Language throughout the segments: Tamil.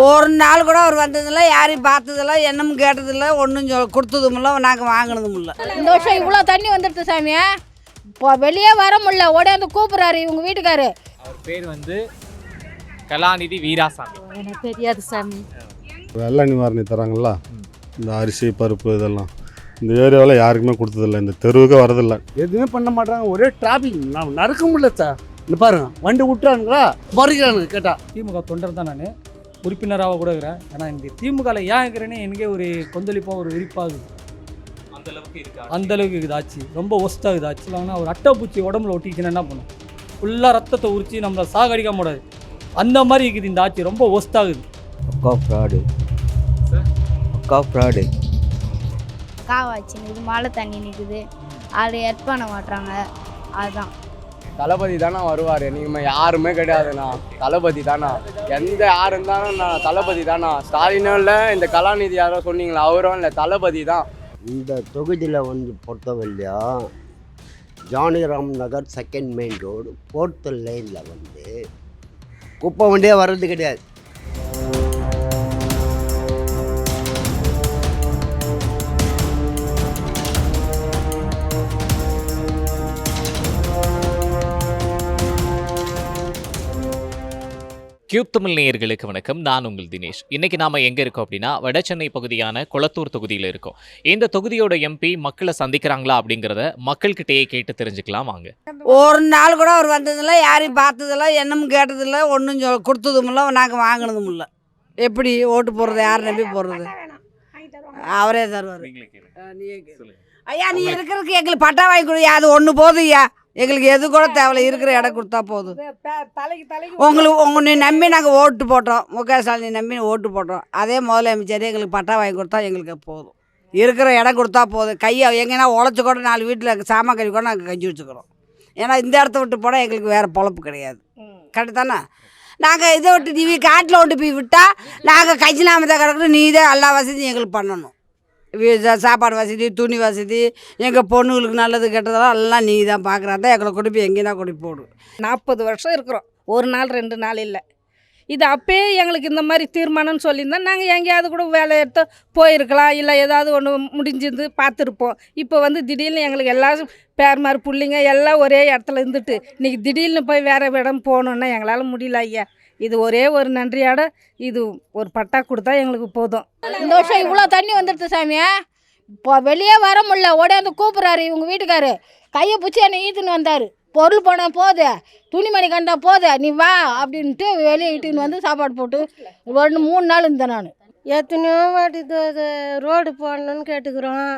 ஒரு நாள் கூட அவர் வந்ததில்ல யாரையும் பார்த்ததில்ல என்னமும் கேட்டதில்ல ஒன்றும் சொ கொடுத்ததும் இல்லை நாங்கள் வாங்கினதும் இல்லை. இந்த வருஷம் இவ்வளோ தண்ணி வந்துடுது சாமி இப்போ வெளியே வர முடியல ஓடியாந்து கூப்பிட்றாரு இவங்க வீட்டுக்காரு. அவர் பேர் வந்து கலாநிதி வீராசாமி. எனக்கு தெரியாது சாமி. வெள்ள நிவாரணி தராங்களா இந்த அரிசி பருப்பு இதெல்லாம். இந்த ஏரியாவில் யாருக்குமே கொடுத்ததில்ல இந்த தெருவுக்கு வரதில்லை. எதுவுமே பண்ண மாட்டாங்க ஒரே டிராபிக் நான் நடக்க முடியல சார். இந்த பாருங்க வண்டி விட்டுறானுங்களா? மறிக்கிறானுங்க கேட்டா. திமுக தொண்டர் தான் நான். உறுப்பினராக கூட இருக்கிறேன். ஆனால் இந்த திமுகவில் ஏன் இருக்கிறேன்னு எனக்கே ஒரு கொந்தளிப்பாக ஒரு விரிப்பாகுது அந்த அளவுக்கு இருக்கா அந்த அளவுக்கு இருக்குது ஆச்சு ரொம்ப ஒஸ்ட்டாக இருக்குது ஆச்சு ஆனால் ஒரு அட்டைப்பூச்சி உடம்புல ஒட்டிச்சுன்னா என்ன பண்ணும்? ஃபுல்லாக ரத்தத்தை உரிச்சு நம்மளை சாகடிக்க முடியாது அந்த மாதிரி இருக்குது இந்த ஆட்சி. ரொம்ப ஒஸ்ட்டாகுது அக்கா ஃப்ராடு அக்கா ஃப்ராடு காவாச்சு இது மழை தண்ணி நிற்குது அதை எட் பண்ண மாட்டாங்க அதுதான் தளபதி தானே வருவார். நீங்கள் யாருமே கிடையாதுண்ணா. தளபதி தானா? எந்த யார் இருந்தாலும் நான் தளபதி தானா? ஸ்டாலினும் இல்லை இந்த கலாநிதி யாரோ சொன்னீங்களா? அவரும் இல்லை தளபதி தான். இந்த தொகுதியில் வந்து பொறுத்தவரையிலையா Janiram Nagar second main road fourth லைனில் வந்து குப்பை வண்டியே வர்றது கிடையாது. கியூப் தமிழ் நேயர்களுக்கு வணக்கம். நான் உங்கள் தினேஷ். இன்னைக்கு நாம எங்க இருக்கோம் அப்படின்னா வடசென்னை பகுதியான குளத்தூர் தொகுதியில் இருக்கோம். இந்த தொகுதியோட எம்பி மக்களை சந்திக்கிறாங்களா அப்படிங்கிறத மக்கள்கிட்டயே கேட்டு தெரிஞ்சுக்கலாம் வாங்க. ஒரு நாள் கூட அவர் வந்ததில்ல யாரையும் பார்த்ததில்ல என்னமும் கேட்டதில்ல ஒன்றும் சொ கொடுத்ததும் இல்லை நாங்கள் வாங்கினதும் இல்லை. எப்படி ஓட்டு போடுறது யார் நம்பி போடுறது? அவரே தருவார். ஐயா நீ இருக்கிறதுக்கு எங்களுக்கு பட்டா வாங்கி கொடு. அது ஒன்று போதும் ஐயா. எங்களுக்கு எது கூட தேவையில்ல இருக்கிற இடம் கொடுத்தா போதும். உங்களுக்கு உங்கள் நீ நம்பி நாங்கள் ஓட்டு போட்டோம். மு க ஸ்டாலின் நம்பி ஓட்டு போட்டோம். அதே முதலமைச்சர் எங்களுக்கு பட்டா வாங்கி கொடுத்தா எங்களுக்கு போதும். இருக்கிற இடம் கொடுத்தா போதும். கையை எங்கன்னா உழைச்சி கூட நாலு வீட்டில் சாமான் கறி கூட நாங்கள் கஞ்சி வச்சுக்கிறோம். ஏன்னா இந்த இடத்த விட்டு போனால் எங்களுக்கு வேறு பொழப்பு கிடையாது. கரெக்டு தானே? நாங்கள் இதை விட்டு நீ காட்டில் கொண்டு போய் விட்டால் நாங்கள் கஞ்சி நாமத்தை கிடக்கணும் நீ தான் எல்லா வசதியும் எங்களுக்கு பண்ணணும். சாப்பாடு வசதி துணி வசதி எங்கள் பொண்ணுங்களுக்கு நல்லது கெட்டதெல்லாம் எல்லாம் நீ தான் பார்க்குறா தான் எங்களை கொண்டு போய் தான் கொண்டு போடு. நாற்பது வருஷம் இருக்கிறோம். ஒரு நாள் ரெண்டு நாள் இல்லை. இது அப்பயே எங்களுக்கு இந்த மாதிரி தீர்மானம்னு சொல்லியிருந்தா நாங்கள் எங்கேயாவது கூட வேலை எடுத்து போயிருக்கலாம் இல்லை ஏதாவது ஒன்று முடிஞ்சிருந்து பார்த்துருப்போம். இப்போ வந்து திடீர்னு எங்களுக்கு எல்லாரும் பேர்மார் பிள்ளைங்க எல்லாம் ஒரே இடத்துல இருந்துட்டு இன்றைக்கி திடீர்னு போய் வேறு இடம் போகணுன்னா எங்களால் முடியல ஐயா. இது ஒரே ஒரு நன்றியோட இது ஒரு பட்டா கொடுத்தா எங்களுக்கு போதும். இந்த வருஷம் இவ்வளோ தண்ணி வந்துடுது சாமி. இப்போ வெளியே வர முடியல. ஓடியாந்து கூப்பிட்றாரு இவங்க வீட்டுக்காரு. கையை பிடிச்சி என்னை ஈத்துன்னு வந்தார். பொருள் போனால் போது. துணிமணி கண்டா போது. நீ வா அப்படின்ட்டு வெளியே இட்டுன்னு வந்து சாப்பாடு போட்டு ஒன்று மூணு நாள் இருந்தேன் நான். எத்தனையோ வாட்டி ரோடு போடணும்னு கேட்டுக்கிறோம்.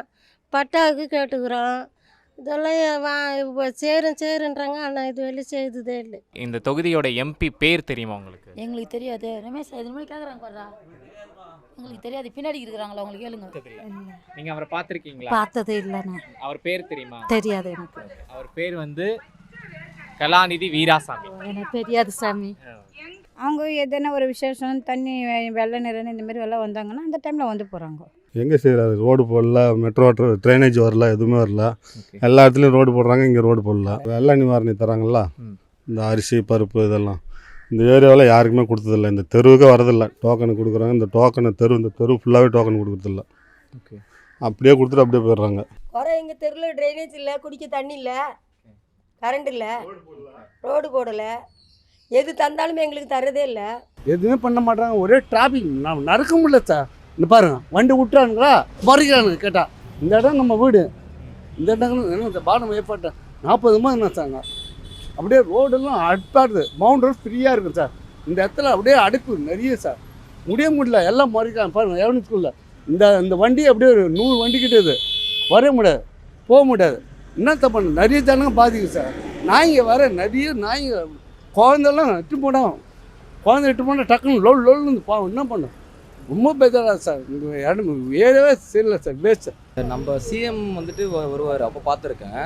பட்டாவுக்கு கேட்டுக்கிறோம். இதெல்லாம் வா இப்போ சேரும் சேருன்றாங்க. ஆனால் இது வெளியே செய்ததே இல்லை. இந்த தொகுதியோட எம்பி பேர் தெரியுமா உங்களுக்கு? எங்களுக்கு தெரியாது. ரமேஷ் இது மாதிரி கேட்குறாங்க பாருடா. எங்களுக்கு தெரியாது. பின்னாடி இருக்கிறாங்களா? உங்களுக்கு கேளுங்க. நீங்க அவரை பார்த்திருக்கீங்களா? பார்த்ததே இல்லைண்ணா அவர் பேர் தெரியுமா? தெரியாது எனக்கு. அவர் பேர் வந்து கலாநிதி வீராசாமி. எனக்கு தெரியாது சாமி. அவங்க எதனா ஒரு விசேஷம் தண்ணி வெள்ளை நிறன்னு இந்த மாதிரி வெள்ளம் வந்தாங்கன்னா அந்த டைமில் வந்து போகிறாங்க எங்கே செய்கிறாரு ரோடு போடல மெட்ரோ ட்ரைனேஜ் வரல எதுவுமே வரல. எல்லா இடத்துலையும் ரோடு போடுறாங்க இங்கே ரோடு போடல. வெள்ள நிவாரணி தராங்களா. இந்த அரிசி பருப்பு இதெல்லாம். இந்த ஏரியாவில் யாருக்குமே கொடுத்ததில்ல. இந்த தெருவுக்கு வரதில்ல. டோக்கன் கொடுக்குறாங்க. இந்த டோக்கனை தெரு இந்த தெரு ஃபுல்லாகவே டோக்கன் கொடுக்குறதில்ல. அப்படியே கொடுத்துட்டு அப்படியே போயிடுறாங்க. குறை எங்கள் தெருவில் ட்ரைனேஜ் இல்லை குடிக்க தண்ணி இல்லை கரண்ட் இல்லை ரோடு போடலை. எது தந்தாலுமே எங்களுக்கு தரதே இல்லை. எதுவுமே பண்ண மாட்டாங்க ஒரே டிராபிக் நான் நடக்க முடியல சார் இந்த பாருங்க வண்டி விட்டுறானுங்களா மறிக்கிறானுங்க கேட்டால் இந்த இடம் நம்ம வீடு. இந்த இடம் என்ன இந்த பாடம் ஏற்பட்டேன் நாற்பது மாதம் என்ன அப்படியே ரோடெல்லாம் அடிப்பாடுது மவுண்ட் ரோடு ஃப்ரீயாக இருக்கும் சார். இந்த இடத்துல அப்படியே அடுப்பு நிறைய சார். முடிய முடியல எல்லாம் மறிக்கிறாங்க பாருங்க எவனுக்குள்ள இந்த இந்த வண்டி அப்படியே ஒரு நூறு வண்டி கிட்டது வர முடியாது. போக முடியாது. என்ன தப்பு நிறைய ஜனங்க பாதிக்கும் சார். நாய்ங்க வர நிறைய நாய்ங்க. குழந்தெல்லாம் இட்டு போனோம் குழந்தை இட்டு போனால் டக்குன்னு லோல் லொல்னு பாவம் என்ன பண்ணும்? ரொம்ப பெதராக சார் இடம் ஏறவே சரியில்லை சார் வேஸ்ட் நம்ம சிஎம் வந்துட்டு வருவார். அப்போ பார்த்துருக்கேன்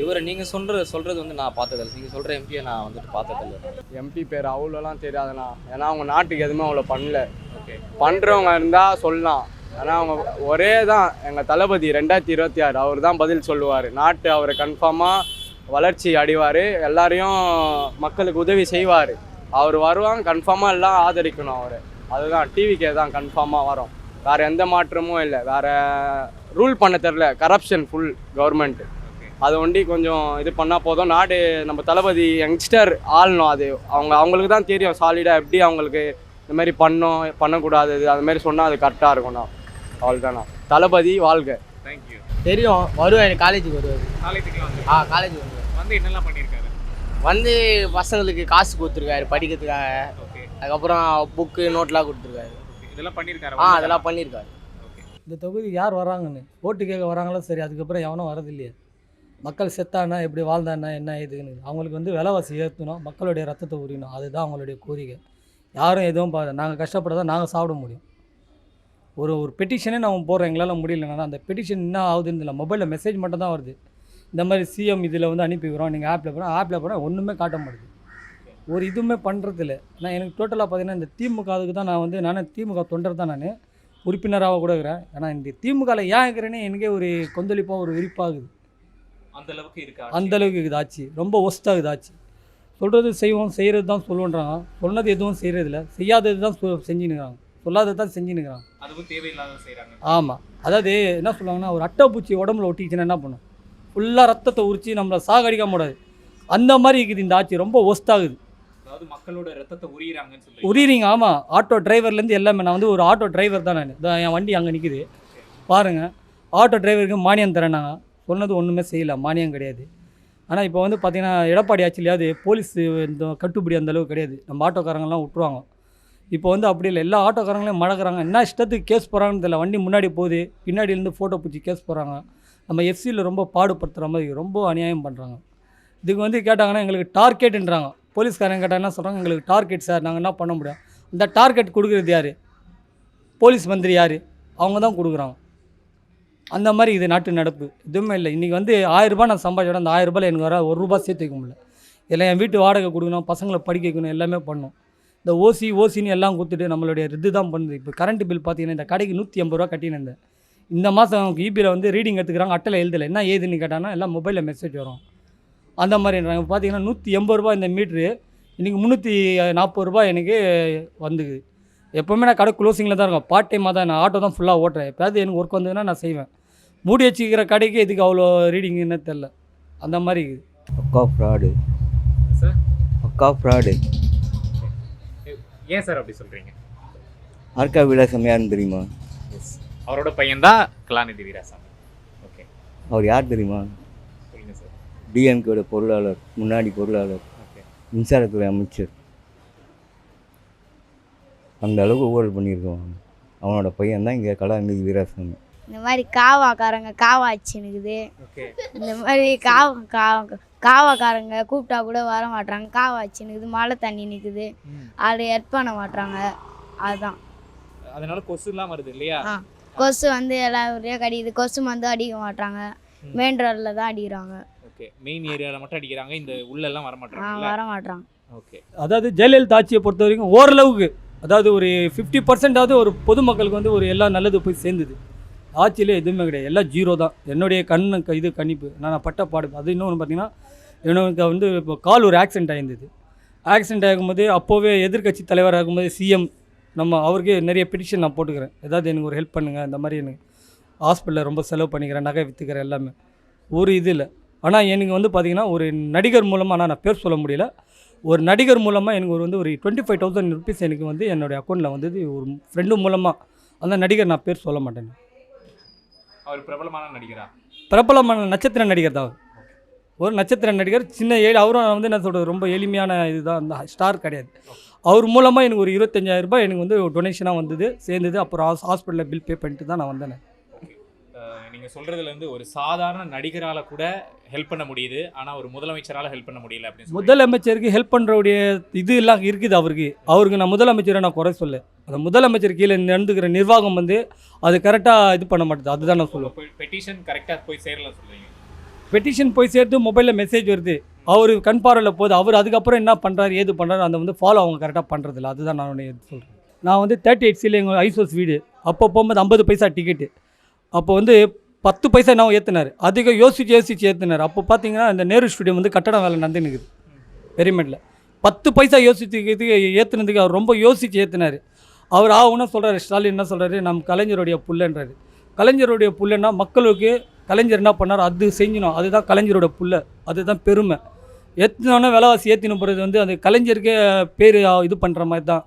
இவரை நீங்கள் சொல்கிற சொல்கிறது வந்து நான் பார்த்ததில்ல. நீங்கள் சொல்கிற எம்பியை நான் வந்துட்டு பார்த்ததில்ல. எம்பி பேர் அவ்வளோலாம் தெரியாதுண்ணா. ஏன்னா அவங்க நாட்டுக்கு எதுவுமே அவ்வளோ பண்ணல. ஓகே பண்ணுறவங்க இருந்தால் சொல்லலாம். ஆனால் அவங்க ஒரே தான். எங்கள் தளபதி ரெண்டாயிரத்தி இருபத்தி ஆறு அவர் தான் பதில் சொல்லுவார். நாட்டு அவரை கன்ஃபார்மாக வளர்ச்சி அடைவார். எல்லாரையும் மக்களுக்கு உதவி செய்வார். அவர் வருவாங்க கன்ஃபார்மாக எல்லாம் ஆதரிக்கணும் அவரை. அதுதான் டிவிக்கே தான் கன்ஃபார்மாக வரும். வேறு எந்த மாற்றமும் இல்லை. வேறு ரூல் பண்ண தெரில கரப்ஷன் ஃபுல் கவர்மெண்ட் அது ஒண்டி கொஞ்சம் இது பண்ணால் போதும். நாடு நம்ம தளபதி யங்ஸ்டர் ஆளணும் அது. அவங்க அவங்களுக்கு தான் தெரியும். சாலிடாக எப்படி அவங்களுக்கு இந்த மாதிரி பண்ணோம் பண்ணக்கூடாது அது மாதிரி சொன்னால் அது கரெக்டாக இருக்கும்ண்ணா அவ்வளோதாண்ணா தளபதி வாழ்க. தேங்க்யூ தெரியும். வருவார் காலேஜுக்கு வருவார். காலேஜுக்குலாம் வந்து ஆ காலேஜ் வருவார். வந்து என்னெல்லாம் பண்ணியிருக்காரு வந்து பசங்களுக்கு காசு கொடுத்துருக்காரு. படிக்கிறதுக்காக. அதுக்கப்புறம் புக்கு நோட்லாம் கொடுத்துருக்காரு. இதெல்லாம் பண்ணியிருக்காரு ஆ அதெல்லாம் பண்ணியிருக்காரு ஓகே இந்த தொகுதி யார் வராங்கன்னு? ஓட்டு கேட்க வராங்களோ சரி அதுக்கப்புறம் எவனும் வரதில்லையே. மக்கள் செத்தானா எப்படி வாழ்ந்தானா என்ன ஏதுன்னு. அவங்களுக்கு வந்து விலைவாசி ஏற்றணும் மக்களுடைய ரத்தத்தை உரியணும். அதுதான் அவங்களுடைய கோரிக்கை. யாரும் எதுவும் பா நாங்கள் கஷ்டப்பட்டதான் நாங்கள் சாப்பிட முடியும். ஒரு ஒரு பெட்டிஷனே நம்ம போடுறோம் எங்களால் முடியலன்னா அந்த பெட்டிஷன் என்ன ஆகுதுன்னு இல்லை மொபைலில் மெசேஜ் மட்டும் தான் வருது. இந்த மாதிரி சிஎம் இதில் வந்து அனுப்பி விடுறோம் நீங்கள் ஆப்பில் போனால் ஆப்பில் போனால் ஒன்றுமே காட்ட மாட்டேது. ஒரு இதுவுமே பண்ணுறதில்ல நான் எனக்கு டோட்டலாக பார்த்தீங்கன்னா இந்த திமுகவுக்கு தான் நான் வந்து நானே திமுக தொண்டர் தான் நான். உறுப்பினராக கூட இருக்கிறேன். ஏன்னா இந்த திமுகவில் ஏன் இருக்கிறேனே எனக்கே ஒரு கொந்தளிப்பாக ஒரு விரிப்பாகுது. அந்த அளவுக்கு இருக்கா அந்த அளவுக்கு இருக்குது ஆட்சி. ரொம்ப ஒஸ்ட்டாகுது ஆட்சி. சொல்கிறது செய்வோம் செய்கிறது தான் சொல்லுன்றாங்க சொன்னது எதுவும் செய்கிறதில்ல செய்யாதது தான் சொ செஞ்சுனுக்கிறாங்க சொல்லாதது தான் செஞ்சுனுக்கிறாங்க அதுவும் தேவையில்லாத செய்கிறாங்க ஆமாம் அதாவது என்ன சொல்லுவாங்கன்னா ஒரு அட்டைப்பூச்சி உடம்புல ஒட்டிச்சுன்னா என்ன பண்ணும்? ஃபுல்லாக ரத்தத்தை உரிச்சு நம்மளை சாகடிக்க முடியாது. அந்த மாதிரி இருக்குது இந்த ஆட்சி. ரொம்ப ஒஸ்ட்டாகுது அதாவது மக்களோட ரத்தத்தை உரியிறாங்கன்னு சொல்லி ஆமாம் ஆட்டோ டிரைவர்லேருந்து எல்லாமே நான் வந்து ஒரு ஆட்டோ டிரைவர் தான் நான். என் வண்டி அங்கே நிற்குது பாருங்கள் ஆட்டோ டிரைவருக்கு மானியம் தரேனாங்க சொன்னது ஒன்றுமே செய்யல. மானியம் கிடையாது. ஆனால் இப்போ வந்து பார்த்தீங்கன்னா எடப்பாடி ஆட்சியிலையாவது போலீஸ் இந்த கட்டுப்படி அந்த அளவுக்கு கிடையாது. நம்ம ஆட்டோக்காரங்கெல்லாம் விட்ருவாங்க இப்போ வந்து அப்படி இல்லை. எல்லா ஆட்டோக்காரங்களையும் மழக்கிறாங்க என்ன இஷ்டத்துக்கு கேஸ் போகிறாங்கன்னு தெரியல. வண்டி முன்னாடி போகுது. பின்னாடியிலேருந்து ஃபோட்டோ பிடிச்சி கேஸ் போகிறாங்க நம்ம எஃப்சியில் ரொம்ப பாடுபடுத்துகிற மாதிரி ரொம்ப அநியாயம் பண்ணுறாங்க இதுக்கு வந்து கேட்டாங்கன்னா எங்களுக்கு டார்கெட்டுன்றாங்க போலீஸ்காரங்க கேட்டால் என்ன சொல்கிறாங்க எங்களுக்கு டார்கெட் சார் நாங்கள் என்ன பண்ண முடியும்? இந்த டார்கெட் கொடுக்குறது யார்? போலீஸ் மந்திரி யார்? அவங்க தான் கொடுக்குறாங்க. அந்த மாதிரி இது நாட்டு நடப்பு. எதுவுமே இல்லை. இன்றைக்கி வந்து ஆயிரரூபா நான் சம்பாதிச்சோட அந்த ஆயிரரூபாயில் எனக்கு வர ஒரு ரூபா சேர்த்து வைக்க முடியல. இல்லை என் வீட்டு வாடகை கொடுக்கணும் பசங்களை படிக்க வைக்கணும் எல்லாமே பண்ணணும். இந்த ஓசி ஓசின்னு எல்லாம் கொடுத்துட்டு நம்மளுடைய இது தான் பண்ணுது. இப்போ கரண்ட் பில் பார்த்தீங்கன்னா இந்த கடைக்கு நூற்றி ஐம்பது ரூபா கட்டினேன் இந்த மாதம் இபியில் வந்து ரீடிங் எடுத்துக்கிறாங்க அட்டையில் எழுதலை. என்ன ஏதுன்னு கேட்டாங்கன்னா எல்லாம் மொபைலில் மெசேஜ் வரும். அந்த மாதிரின்றாங்க பார்த்தீங்கன்னா நூற்றி எண்பது ரூபா இந்த மீட்ரு. இன்றைக்கி முந்நூற்றி நாற்பது ரூபாய் எனக்கு வந்துக்குது எப்போவுமே நான் கடை க்ளோசிங்கில் தான் இருக்கும். பார்ட் டைமாக தான் நான். ஆட்டோ தான் ஃபுல்லாக ஓட்டுறேன். எப்போயாவது எனக்கு ஒர்க் வந்ததுன்னா நான் செய்வேன். மூடி வச்சுக்கிற கடைக்கு எதுக்கு அவ்வளோ ரீடிங்னு தெரில அந்த மாதிரி இருக்குது. பக்கா ஃப்ராடு சார் பக்கா ஃப்ராடு ஏன் சார் அப்படி சொல்கிறீங்க ஆர்கா விலாசம் யாருன்னு தெரியுமா? எஸ் அவரோட பையன் தான் கலாநிதி வீராசாமி ஓகே அவர் யார் தெரியுமா? டிஎம்கேட பொருளாளர் முன்னாடி பொருளாளர் மின்சாரத்துறை அமைச்சர். அந்த அளவுக்கு ஊழல் பண்ணியிருக்கான் அவனோட பையன் தான் இங்கே கலாநிதி வீராசாமி இந்த மாதிரி காவாக்காரங்க காவா அடிச்சுனுக்குது ஓகே. இந்த மாதிரி காவா காவா காவாக்காரங்க கூப்பிட்டா கூட வர மாட்றாங்க. காவா அடிச்சுனுக்குது மழை தண்ணி நிற்குது அதை ஹெல்ப் பண்ண மாட்றாங்க. அதுதான் அதனால கொசுலாம் வருது இல்லையா? கொசு வந்து எல்லா கடிக்குது. கொசு மருந்து அடிக்க மாட்றாங்க. ம். மெயின் ரோட்டில் தான் அடிக்கிறாங்க. ஓகே மெயின் ஏரியாவில் மட்டும் அடிக்கிறாங்க. இந்த உள்ளெல்லாம் வர மாட்டாங்க வர மாட்றாங்க ஓகே அதாவது ஜெயலலிதா ஆட்சியை பொறுத்த வரைக்கும் ஓரளவுக்கு அதாவது ஒரு ஃபிஃப்டி பர்சன்டாவது ஒரு பொதுமக்களுக்கு வந்து ஒரு எல்லாம் நல்லது போய் சேர்ந்துது. ஆட்சியில் எதுவுமே கிடையாது. எல்லாம் ஜீரோ தான். என்னுடைய கண்ணு க- இது கணிப்பு. நான் பட்ட பாடு அது இன்னொன்று பார்த்தீங்கன்னா எனக்கு வந்து இப்போ கால் ஒரு ஆக்சிடென்ட் ஆயிருந்தது. ஆக்சிடென்ட் ஆகும்போது அப்போவே எதிர்க்கட்சி தலைவர் ஆகும்போது சிஎம் நம்ம அவருக்கு நிறைய பெட்டிஷன் நான் போட்டுக்கிறேன். ஏதாவது எனக்கு ஒரு ஹெல்ப் பண்ணுங்கள் இந்த மாதிரி எனக்கு ஹாஸ்பிட்டலில் ரொம்ப செலவு பண்ணிக்கிறேன். நகை விற்றுக்கிறேன் எல்லாமே. ஒரு இது இல்லை. ஆனால் எனக்கு வந்து பார்த்திங்கன்னா ஒரு நடிகர் மூலமாக ஆனால் நான் பேர் சொல்ல முடியல. ஒரு நடிகர் மூலமாக எனக்கு ஒரு வந்து ஒரு டுவெண்ட்டி ஃபைவ் தௌசண்ட் ருபீஸ் எனக்கு வந்து என்னுடைய அக்கௌண்ட்டில் வந்தது. ஒரு ஃப்ரெண்டு மூலமாக அந்த நடிகர் நான் பேர் சொல்ல மாட்டேன். அவர் பிரபலமான நடிகரா? பிரபலமான நட்சத்திர நடிகர் தான் அவர். ஒரு நட்சத்திர நடிகர் சின்ன ஏழு அவரும் வந்து என்ன சொல்கிறது ரொம்ப எளிமையான இதுதான். அந்த ஸ்டார் கிடையாது. அவர் மூலமாக எனக்கு ஒரு இருபத்தஞ்சாயிரம் ரூபாய் எனக்கு வந்து டொனேஷனாக வந்தது சேர்ந்தது. அப்புறம் ஹாஸ் ஹாஸ்பிட்டலில் பில் பே பண்ணிட்டு தான் நான் வந்தேன். நீங்கள் சொல்கிறதுல இருந்து ஒரு சாதாரண நடிகரால் கூட ஹெல்ப் பண்ண முடியுது. ஆனால் ஒரு முதலமைச்சரால் ஹெல்ப் பண்ண முடியல அப்படின்னு. முதலமைச்சருக்கு ஹெல்ப் பண்ணுறவுடைய இது எல்லாம் இருக்குது அவருக்கு. அவருக்கு நான் முதலமைச்சரை நான் குறை சொல்ல அந்த முதலமைச்சர் கீழே நடந்துக்கிற நிர்வாகம் வந்து அது கரெக்டாக இது பண்ண மாட்டேது. அதுதான் நான் சொல்லுவேன். பெட்டிஷன் கரெக்டாக போய் சேரல சொல்கிறீங்க பெட்டிஷன் போய் சேர்த்து மொபைலில் மெசேஜ் வருது. அவர் கண் பார்வையில் போகுது. அவர் அதுக்கப்புறம் என்ன பண்ணுறாரு ஏது பண்ணுறாரு அந்த வந்து ஃபாலோ அவங்க கரெக்டாக பண்ணுறதில்ல அதுதான் நான் சொல்கிறேன் நான் வந்து தேர்ட்டி எயிட் சில எங்கள் ஐசோஸ் வீடு. அப்போ போகும்போது ஐம்பது பைசா டிக்கெட்டு அப்போ வந்து பத்து பைசா நான் ஏற்றினார் அதிகம் யோசிச்சு யோசிச்சு ஏற்றினார் அப்போ பார்த்தீங்கன்னா இந்த நேரு ஸ்டூடியம் வந்து கட்டடம் வேலை நடந்து நிற்குது பெரியமேட்டில் பத்து பைசா யோசிச்சு ஏற்றுனதுக்கு அவர் ரொம்ப யோசித்து ஏற்றினார் அவர் ஆகும்னா சொல்கிறாரு ஸ்டாலின் என்ன சொல்கிறாரு நம் கலைஞருடைய புள்ளன்றாரு. கலைஞருடைய புள்ளன்னா மக்களுக்கு கலைஞர் என்ன பண்ணார்? அது செஞ்சினோம். அதுதான் கலைஞரோட புள்ள. அதுதான் பெருமை. ஏற்றினோன்னா விலைவாசி ஏற்றின போகிறது வந்து அந்த கலைஞருக்கே பேர் இது பண்ணுற மாதிரி தான்.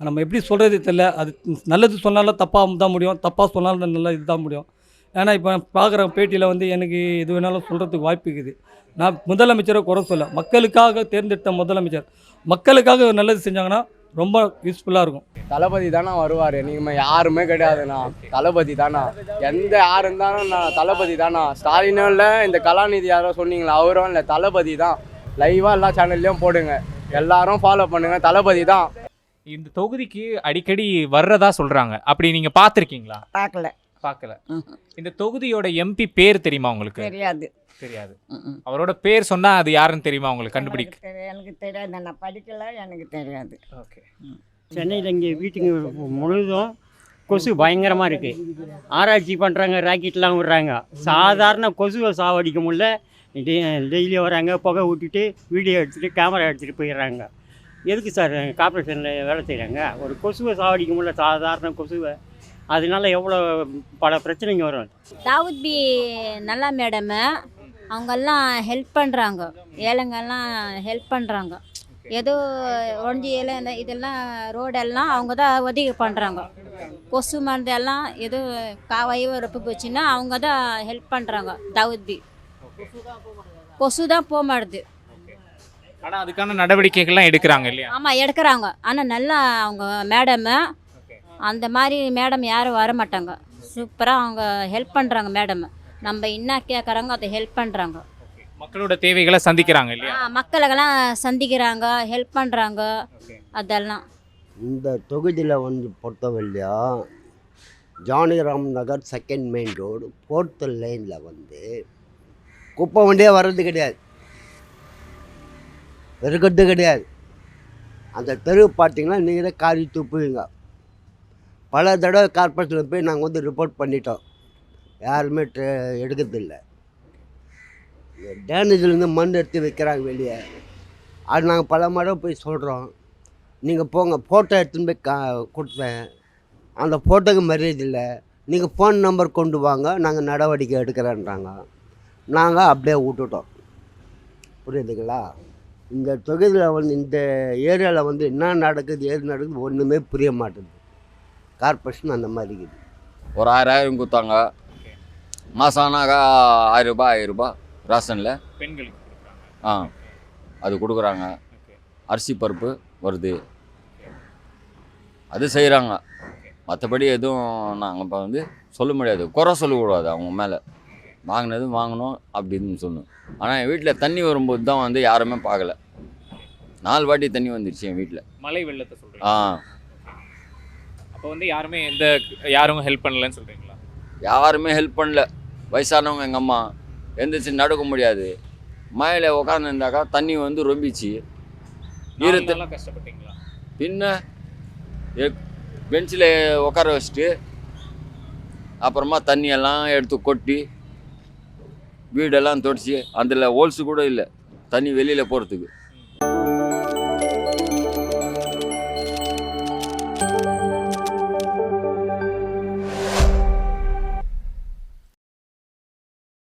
நம்ம எப்படி சொல்கிறது தெரில அது நல்லது சொன்னாலும் தப்பாக தான் முடியும். தப்பாக சொன்னாலும் நல்லா இதுதான் முடியும். ஏன்னா இப்போ பார்க்குற பேட்டியில் வந்து எனக்கு எது வேணாலும் சொல்கிறதுக்கு வாய்ப்பு இருக்குது. நான் முதலமைச்சரை குறை சொல்ல மக்களுக்காக தேர்ந்தெடுத்த முதலமைச்சர் மக்களுக்காக நல்லது செஞ்சாங்கன்னா ரொம்ப யூஸ்ஃபுல்லாக இருக்கும். தளபதி தானே வருவார் நீங்கள் யாருமே கிடையாதுண்ணா. தளபதி தானா? எந்த யார் இருந்தாலும் நான் தளபதி தானா? ஸ்டாலினும் இல்லை இந்த கலாநிதி யாரோ சொன்னீங்களா? அவரும் இல்லை தளபதி தான். லைவாக எல்லா சேனல்லையும் போடுங்க. எல்லாரும் ஃபாலோ பண்ணுங்க தளபதி தான். இந்த தொகுதிக்கு அடிக்கடி வர்றதா சொல்றாங்க. அப்படி நீங்க பார்த்துருக்கீங்களா? பார்க்கல. பார்க்கல. இந்த தொகுதியோட எம்பி பேர் தெரியுமா உங்களுக்கு? தெரியாது. தெரியாது. அவரோட பேர் சொன்னா அது யாருன்னு தெரியுமா உங்களுக்கு கண்டுபிடிக்க? எனக்கு தெரி- எனக்கு தெரியாது. நான் படிக்கல எனக்கு தெரியாது. ஓகே. சென்னையில் இங்கே வீட்டுக்கு முழுதும் கொசு பயங்கரமாக இருக்குது ஆராய்ச்சி பண்ணுறாங்க ராக்கெட்லாம் விடுறாங்க. சாதாரண கொசுவை சாவடிக்க முடியல. டெய்லி வராங்க புகை விட்டுட்டு வீடியோ எடுத்துகிட்டு கேமரா எடுத்துகிட்டு போயிடுறாங்க. எதுக்கு சார் கார்பரேஷனில் வேலை செய்கிறாங்க ஒரு கொசுவை சாவடிக்க முடியல சாதாரண கொசுவை. அதனால எவ்வளோ பல பிரச்சனைங்க வரும். தாவூத் பி நல்லா மேடமு. அவங்கெல்லாம் ஹெல்ப் பண்ணுறாங்க ஏழைங்கெல்லாம் ஹெல்ப் பண்ணுறாங்க ஏதோ ஒழிஞ்சி இலை இந்த இதெல்லாம் ரோடெல்லாம் அவங்க தான் உதவி பண்ணுறாங்க கொசு மருந்து எல்லாம் ஏதோ காவாயோ ரப்பு போச்சுன்னா அவங்க தான் ஹெல்ப் பண்ணுறாங்க தாவூத் பி. கொசு தான் போக மாட்டுது. ஆனா அதுக்கான நடவடிக்கைகள்லாம் எடுக்கிறாங்க இல்லையா? ஆமாம் எடுக்கிறாங்க. ஆனால் நல்லா அவங்க மேடமு அந்த மாதிரி மேடம் யாரும் வர மாட்டாங்க சூப்பராக அவங்க ஹெல்ப் பண்ணுறாங்க மேடம். நம்ம என்ன கேட்குறாங்க அதை ஹெல்ப் பண்ணுறாங்க மக்களோட தேவைகளை சந்திக்கிறாங்க இல்லையா? மக்களுக்கெல்லாம் சந்திக்கிறாங்க ஹெல்ப் பண்ணுறாங்க அதெல்லாம். இந்த தொகுதியில் வந்து பொறுத்தவரையிலையா Janiram Nagar second main road fourth லைனில் வந்து குப்பை வண்டியே வர்றது கிடையாது. வெறுக்கிறது கிடையாது. அந்த தெரு பார்த்தீங்கன்னா நீங்களே காரி துப்புவீங்க பல தடவை கார்பரேஷனில் போய் நாங்கள் வந்து ரிப்போர்ட் பண்ணிட்டோம். யாருமே எடுக்கிறதில்ல டேனேஜ்லேருந்து மண் எடுத்து வைக்கிறாங்க வெளியே. அது நாங்கள் பல முறை போய் சொல்கிறோம் நீங்கள் போங்க ஃபோட்டோ எடுத்துன்னு போய் கா கொடுத்தேன் அந்த ஃபோட்டோக்கு மரியாதை இல்லை. நீங்கள் ஃபோன் நம்பர் கொண்டு வாங்க நாங்கள் நடவடிக்கை எடுக்கிறேன்றாங்க. நாங்கள் அப்படியே விட்டுட்டோம். புரியுதுங்களா? இந்த தொகுதியில் வந்து இந்த ஏரியாவில் வந்து என்ன நடக்குது ஏது நடக்குது ஒன்றுமே புரிய மாட்டேங்குது. கார்பரேஷன் அந்த மாதிரி இருக்குது. ஒரு ஆயிரம் ஆயிரம் கொடுத்தாங்க. மாதம் ஆனாக்கா ஆயிரம் ரூபாய் ஆயிரம் ரூபாய் ரேஷனில். பெண்களுக்கு ஆ அது கொடுக்குறாங்க. அரிசி பருப்பு வருது. அது செய்கிறாங்க மற்றபடி எதுவும் நாங்கள் இப்போ வந்து சொல்ல முடியாது. குறை சொல்லக்கூடாது அவங்க மேலே. வாங்கினது வாங்கணும் அப்படின்னு சொல்லணும். ஆனால் என் வீட்டில் தண்ணி வரும்போது தான் வந்து யாருமே பார்க்கல. நாலு வாட்டி தண்ணி வந்துருச்சு என் வீட்டில் மழை வெள்ளத்தை சொல்றீங்க. ஆ. அப்போ வந்து யாருமே எந்த யாரும் ஹெல்ப் பண்ணலன்னு சொல்றீங்களா? யாருமே ஹெல்ப் பண்ணல. வயசானவங்க எங்கள் அம்மா எந்திரிச்சு நடக்க முடியாது. மழையில் உட்காந்துருந்தாக்கா தண்ணி வந்து ரொம்பிச்சு. ஈரத்து நாலு நாளா கஷ்டப்பட்டீங்களா? பின்ன பெஞ்சில் உட்கார வச்சுட்டு அப்புறமா தண்ணியெல்லாம் எடுத்து கொட்டி வீடெல்லாம் தொடச்சி அதில் ஹோல்ஸு கூட இல்லை. தண்ணி வெளியில் போகிறதுக்கு